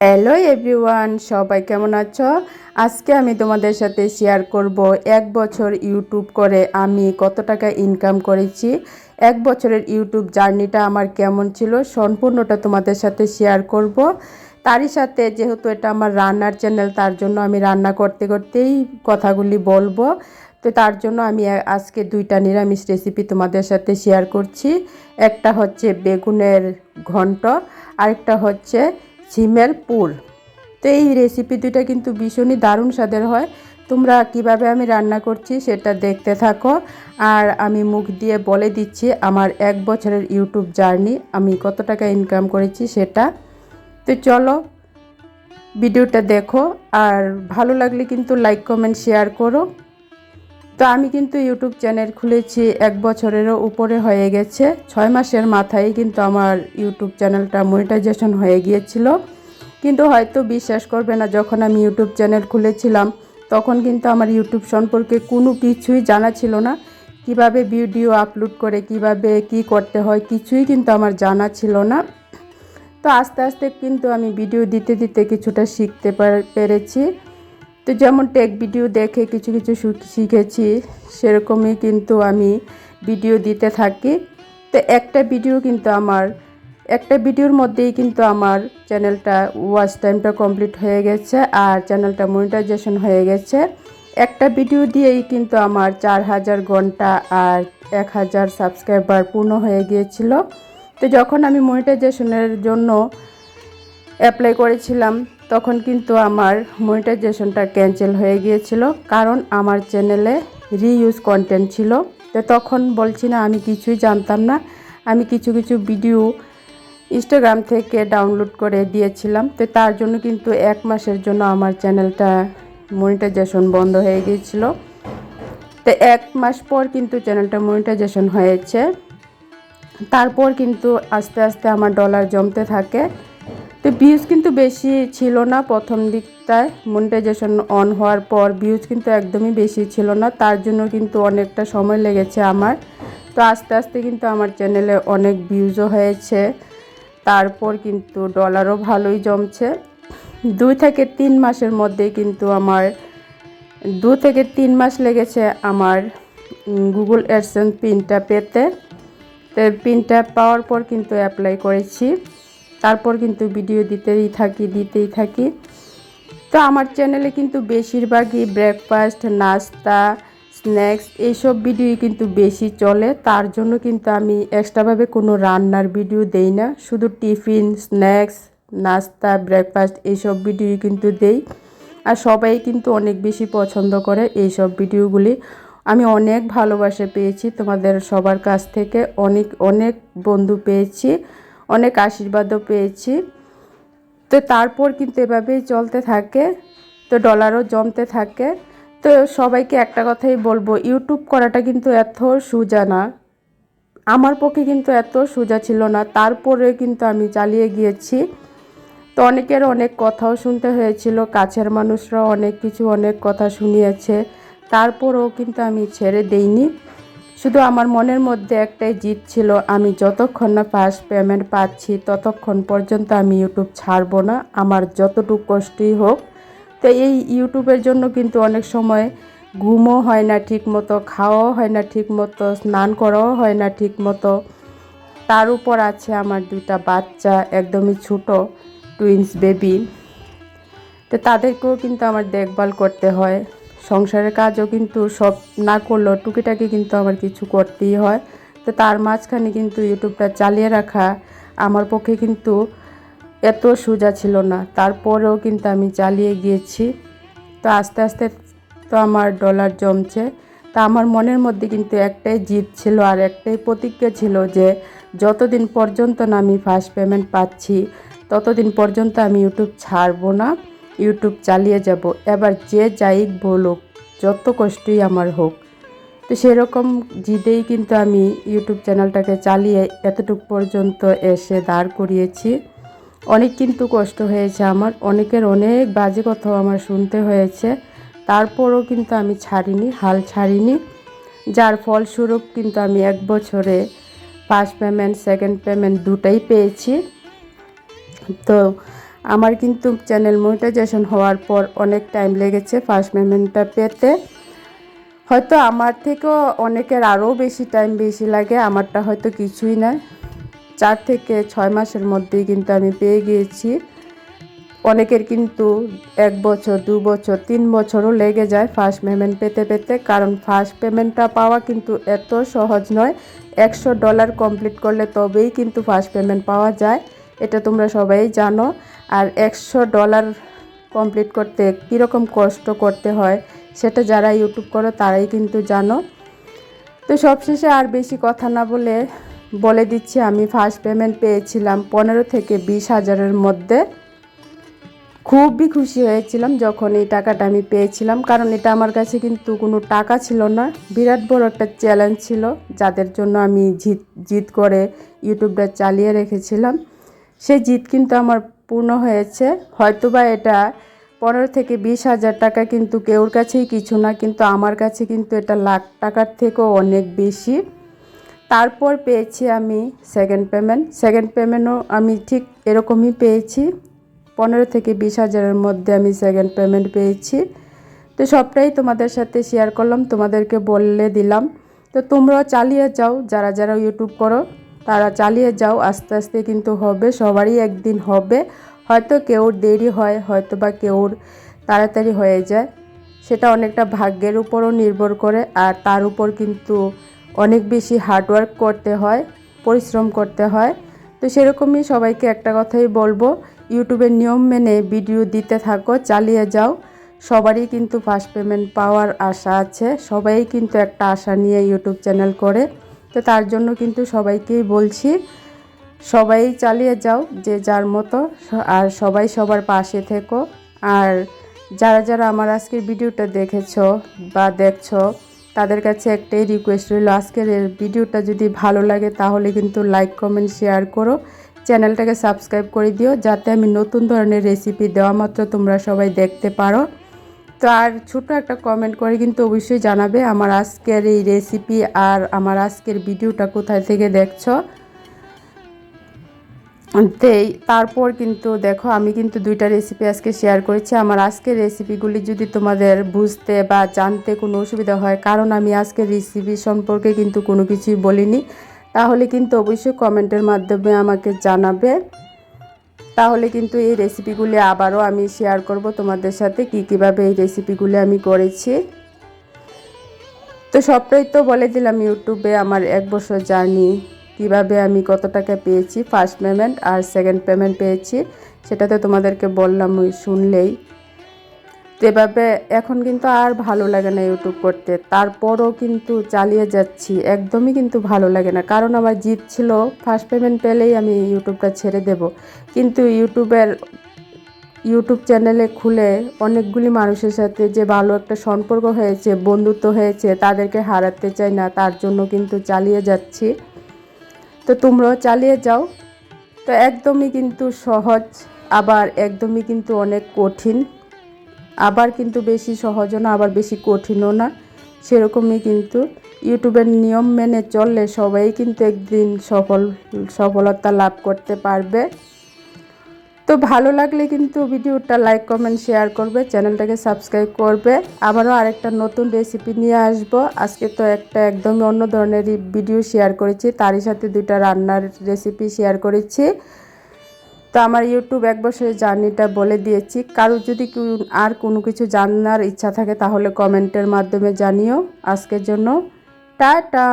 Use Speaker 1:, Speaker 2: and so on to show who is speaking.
Speaker 1: Hello everyone, সবাই কেমন আছো? আজকে আমি তোমাদের সাথে শেয়ার করব এক বছর ইউটিউব করে আমি কত টাকা ইনকাম করেছি। এক বছরের ইউটিউব জার্নিটা আমার কেমন ছিল সম্পূর্ণটা তোমাদের সাথে শেয়ার করব। তারই সাথে যেহেতু এটা আমার রান্নার চ্যানেল তার জন্য আমি রান্না করতে করতেই কথাগুলি বলব। তো তার জন্য আমি আজকে দুইটা নিরামিষ রেসিপি তোমাদের সাথে শেয়ার করছি। একটা হচ্ছে বেগুনের ঘন্ট, আরেকটা হচ্ছে সিমের পুর। তো এই রেসিপি দুটা কিন্তু ভীষণই দারুণ স্বাদের হয়। তোমরা কীভাবে আমি রান্না করছি সেটা দেখতে থাকো। আর আমি মুখ দিয়ে বলে দিচ্ছি, আমার এক বছরের ইউটিউব জার্নি, আমি কত টাকা ইনকাম করেছি সেটা। তো চলো ভিডিওটা দেখো, আর ভালো লাগলে কিন্তু লাইক কমেন্ট শেয়ার করো। তো আমি কিন্তু ইউটিউব চ্যানেল খুলেছি, এক বছরেরও উপরে হয়ে গেছে। ছয় মাসের মাথায় কিন্তু আমার ইউটিউব চ্যানেলটা মনিটাইজেশন হয়ে গিয়েছিল। কিন্তু হয়তো বিশ্বাস করবে না, যখন আমি ইউটিউব চ্যানেল খুলেছিলাম, তখন কিন্তু আমার ইউটিউব সম্পর্কে কোনো কিছুই জানা ছিল না। কীভাবে ভিডিও আপলোড করে, কীভাবে কি করতে হয়, কিছুই কিন্তু আমার জানা ছিল না। তো আস্তে আস্তে কিন্তু আমি ভিডিও দিতে দিতে কিছুটা শিখতে পেরেছি। তো যেমন টেক ভিডিও দেখে কিছু কিছু শিখেছি, সেরকমই কিন্তু আমি ভিডিও দিতে থাকি। তো একটা ভিডিও কিন্তু আমার, একটা ভিডিওর মধ্যেই কিন্তু আমার চ্যানেলটা ওয়াচ টাইমটা কমপ্লিট হয়ে গেছে আর চ্যানেলটা মনিটাইজেশন হয়ে গেছে। একটা ভিডিও দিয়েই কিন্তু আমার চার হাজার ঘণ্টা আর এক হাজার সাবস্ক্রাইবার পূর্ণ হয়ে গিয়েছিল। তো যখন আমি মনিটাইজেশনের জন্য অ্যাপ্লাই করেছিলাম তখন কিন্তু আমার মনিটাইজেশনটা ক্যান্সেল হয়ে গিয়েছিল, কারণ আমার চ্যানেলে রিইউজ কন্টেন্ট ছিল। তো তখন বলছি না, আমি কিছুই জানতাম না। আমি কিছু কিছু ভিডিও ইনস্টাগ্রাম থেকে ডাউনলোড করে দিয়েছিলাম। তো তার জন্য কিন্তু এক মাসের জন্য আমার চ্যানেলটা মনিটাইজেশন বন্ধ হয়ে গিয়েছিল। তো এক মাস পর কিন্তু চ্যানেলটা মনিটাইজেশন হয়েছে। তারপর কিন্তু আস্তে আস্তে আমার ডলার জমতে থাকে। তো ভিউজ কিন্তু বেশি ছিল না প্রথম দিকটায় মনিটাইজেশন অন হওয়ার পর ভিউজ কিন্তু একদমই বেশি ছিল না, তার জন্য কিন্তু অনেকটা সময় লেগেছে আমার। তো আস্তে আস্তে কিন্তু আমার চ্যানেলে অনেক ভিউজও হয়েছে, তারপর কিন্তু ডলারও ভালোই জমছে। দুই থেকে তিন মাসের মধ্যে কিন্তু আমার, দু থেকে তিন মাস লেগেছে আমার গুগল অ্যাডসেন্স পিনটা পেতে। তো পিনটা পাওয়ার পর কিন্তু অ্যাপ্লাই করেছি। তারপর কিন্তু ভিডিও দিতেই থাকি দিতেই থাকি। তো আমার চ্যানেলে কিন্তু বেশিরভাগই ব্রেকফাস্ট নাস্তা স্ন্যাক্স এইসব ভিডিওই কিন্তু বেশি চলে। তার জন্য কিন্তু আমি এক্সট্রাভাবে কোনো রান্নার ভিডিও দেই না। শুধু টিফিন স্ন্যাক্স নাস্তা ব্রেকফাস্ট এইসব ভিডিও কিন্তু দেই। আর সবাই কিন্তু অনেক বেশি পছন্দ করে এইসব ভিডিওগুলি আমি অনেক ভালোবাসা পেয়েছি তোমাদের সবার কাছ থেকে। অনেক অনেক বন্ধু পেয়েছি। অনেক আশীর্বাদও পেয়েছি। তো তারপর কিন্তু এভাবেই চলতে থাকে। তো ডলারও জমতে থাকে। তো সবাইকে একটা কথাই বলব ইউটিউব করাটা কিন্তু এত সোজা না। আমার পক্ষে কিন্তু এত সোজা ছিল না। তারপরে কিন্তু আমি চালিয়ে গিয়েছি। তো অনেকের অনেক কথাও শুনতে হয়েছিল, কাছের মানুষরাও অনেক কিছু অনেক কথা শুনিয়েছে। তারপরেও কিন্তু আমি ছেড়ে দেইনি। শুধু আমার মনের মধ্যে একটাই জিত ছিল, আমি যতক্ষণ না ফার্স্ট পেমেন্ট পাচ্ছি ততক্ষণ পর্যন্ত আমি ইউটিউব ছাড়বো না, আমার যতটুকু কষ্টই হোক। তো এই ইউটিউবের জন্য কিন্তু অনেক সময় ঘুমও হয় না ঠিক মতো খাওয়াও হয় না ঠিক মতো স্নান করাও হয় না ঠিক মতো তার উপর আছে আমার দুটা বাচ্চা, একদমই ছোট টুইন্স বেবি তো তাদেরকেও কিন্তু আমার দেখভাল করতে হয়। সংসারের কাজও কিন্তু সব না করলেও টুকিটাকি কিন্তু আমার কিছু করতেই হয়। তো তার মাঝখানে কিন্তু ইউটিউবটা চালিয়ে রাখা আমার পক্ষে কিন্তু এত সোজা ছিল না। তারপরেও কিন্তু আমি চালিয়ে গিয়েছি। তো আস্তে আস্তে তো আমার ডলার জমছে। তা আমার মনের মধ্যে কিন্তু একটাই জিত ছিল আর একটাই প্রতিজ্ঞা ছিল যে যতদিন পর্যন্ত না আমি ফার্স্ট পেমেন্ট পাচ্ছি, ততদিন পর্যন্ত আমি ইউটিউব ছাড়বো না। ইউটিউব চালিয়ে যাব। এবার যে যাই বলুক, যত কষ্টই আমার হোক। তো সেরকম জিদেই কিন্তু আমি ইউটিউব চ্যানেলটাকে চালিয়ে এতটুকু পর্যন্ত এসে দাঁড় করিয়েছি। অনেক কিন্তু কষ্ট হয়েছে আমার, অনেকের অনেক বাজে কথাও আমার শুনতে হয়েছে। তারপরও কিন্তু আমি ছাড়িনি, হাল ছাড়িনি। যার ফলস্বরূপ কিন্তু আমি এক বছরে ফার্স্ট পেমেন্ট সেকেন্ড পেমেন্ট দুটাই পেয়েছি। তো আমার কিন্তু চ্যানেল মনিটাইজেশন হওয়ার পর অনেক টাইম লেগেছে ফার্স্ট পেমেন্টটা পেতে। হয়তো আমার থেকেও অনেকের আরও বেশি টাইম বেশি লাগে, আমারটা হয়তো কিছুই না। চার থেকে ছয় মাসের মধ্যেই কিন্তু আমি পেয়ে গিয়েছি। অনেকের কিন্তু এক বছর, দু বছর, তিন বছরও লেগে যায় ফার্স্ট পেমেন্ট পেতে পেতে, কারণ ফার্স্ট পেমেন্টটা পাওয়া কিন্তু এত সহজ নয়। একশো ডলার কমপ্লিট করলে তবেই কিন্তু ফার্স্ট পেমেন্ট পাওয়া যায়। এটা তোমরা সবাই জানো। আর একশো ডলার কমপ্লিট করতে কীরকম কষ্ট করতে হয় সেটা যারা ইউটিউব করো তারাই কিন্তু জানো। তো সবশেষে আর বেশি কথা না বলে বলে দিচ্ছি, আমি ফার্স্ট পেমেন্ট পেয়েছিলাম পনেরো থেকে বিশ হাজারের মধ্যে। খুবই খুশি হয়েছিলাম যখন এই টাকাটা আমি পেয়েছিলাম, কারণ এটা আমার কাছে কিন্তু কোনো টাকা ছিল না। বিরাট বড় একটা চ্যালেঞ্জ ছিল, যাদের জন্য আমি জিত জিত করে ইউটিউবটা চালিয়ে রেখেছিলাম। সেই জিত কিন্তু আমার পূর্ণ হয়েছে। হয়তোবা এটা পনেরো থেকে বিশ হাজার টাকা কিন্তু কেউর কাছেই কিছু না, কিন্তু আমার কাছে কিন্তু এটা লাখ টাকার থেকেও অনেক বেশি। তারপর পেয়েছি আমি সেকেন্ড পেমেন্ট সেকেন্ড পেমেন্টও আমি ঠিক এরকমই পেয়েছি। পনেরো থেকে বিশ হাজারের মধ্যে আমি সেকেন্ড পেমেন্ট পেয়েছি। তো সবটাই তোমাদের সাথে শেয়ার করলাম, তোমাদেরকে বললে দিলাম। তো তোমরাও চালিয়ে যাও, যারা যারা ইউটিউব করো। তারা চালিয়ে যাও, আস্তে আস্তে কিন্তু হবে, সবারই একদিন হবে। হয়তো কেউর দেরি হয় হয়তো বা কেউর তাড়াতাড়ি হয়ে যায়। সেটা অনেকটা ভাগ্যের উপরও নির্ভর করে, আর তার উপর কিন্তু অনেক বেশি হার্ডওয়ার্ক করতে হয়, পরিশ্রম করতে হয়। তো সেরকমই সবাইকে একটা কথাই বলব ইউটিউবের নিয়ম মেনে ভিডিও দিতে থাকো, চালিয়ে যাও। সবারই কিন্তু ফার্স্ট পেমেন্ট পাওয়ার আশা আছে, সবাই কিন্তু একটা আশা নিয়ে ইউটিউব চ্যানেল করে। তো তার জন্য কিন্তু সবাইকেই বলছি, সবাই চালিয়ে যাও যে যার মতো, আর সবাই সবার পাশে থেকো। আর যারা যারা আমার আজকের ভিডিওটা দেখেছ বা দেখছ, তাদের কাছে একটাই রিকোয়েস্ট রইল, আজকের ভিডিওটা যদি ভালো লাগে তাহলে কিন্তু লাইক কমেন্ট শেয়ার করো। চ্যানেলটাকে সাবস্ক্রাইব করে দিও, যাতে আমি নতুন ধরনের রেসিপি দেওয়া মাত্র তোমরা সবাই দেখতে পারো। তো আর ছোটো একটা কমেন্ট করে কিন্তু অবশ্যই জানাবে আমার আজকের এই রেসিপি আর আমার আজকের ভিডিওটা কোথায় থেকে দেখছ। তারপর কিন্তু দেখো, আমি কিন্তু দুইটা রেসিপি আজকে শেয়ার করেছি। আমার আজকের রেসিপিগুলি যদি তোমাদের বুঝতে বা জানতে কোনো অসুবিধা হয়, কারণ আমি আজকের রেসিপি সম্পর্কে কিন্তু কোনো কিছুই বলিনি, তাহলে কিন্তু অবশ্যই কমেন্টের মাধ্যমে আমাকে জানাবে। তাহলে কিন্তু এই রেসিপিগুলি আবারও আমি শেয়ার করব তোমাদের সাথে, কি কীভাবে এই রেসিপিগুলি আমি করেছি। তো সবটাই তো বলে দিলাম ইউটিউবে আমার এক বছর জার্নি, কীভাবে আমি কত টাকা পেয়েছি। ফার্স্ট পেমেন্ট আর সেকেন্ড পেমেন্ট পেয়েছি সেটা তো তোমাদেরকে বললাম ওই শুনলেই। এভাবে এখন কিন্তু আর ভালো লাগে না ইউটিউব করতে, তারপরও কিন্তু চালিয়ে যাচ্ছি, একদমই কিন্তু ভালো লাগে না। কারণ আমার জিত ছিল ফার্স্ট পেমেন্ট পেলেই আমি ইউটিউবটা ছেড়ে দেব। কিন্তু ইউটিউবের ইউটিউব চ্যানেলে খুলে অনেকগুলি মানুষের সাথে যে ভালো একটা সম্পর্ক হয়েছে, বন্ধুত্ব হয়েছে, তাদেরকে হারাতে চাই না, তার জন্য কিন্তু চালিয়ে যাচ্ছি। তো তোমরাও চালিয়ে যাও। তো একদমই কিন্তু সহজ, আবার একদমই কিন্তু অনেক কঠিন। আবার কিন্তু বেশি সহজও না, আবার বেশি কঠিনও না। সেরকমই কিন্তু ইউটিউবের নিয়ম মেনে চললে সবাই কিন্তু একদিন সফল, সফলতা লাভ করতে পারবে। তো ভালো লাগলে কিন্তু ভিডিওটা লাইক কমেন্ট শেয়ার করবে, চ্যানেলটাকে সাবস্ক্রাইব করবে। আবারও আরেকটা নতুন রেসিপি নিয়ে আসব। আজকে তো একটা একদমই অন্য ধরনের ভিডিও শেয়ার করেছি। তারই সাথে দুইটা রান্নার রেসিপি শেয়ার করেছি। তো আমার ইউটিউব এক বছরের জার্নিটা বলে দিয়েছি। কারও যদি আর কোনো কিছু জানার ইচ্ছা থাকে তাহলে কমেন্টের মাধ্যমে জানিও। আজকের জন্য টাটা।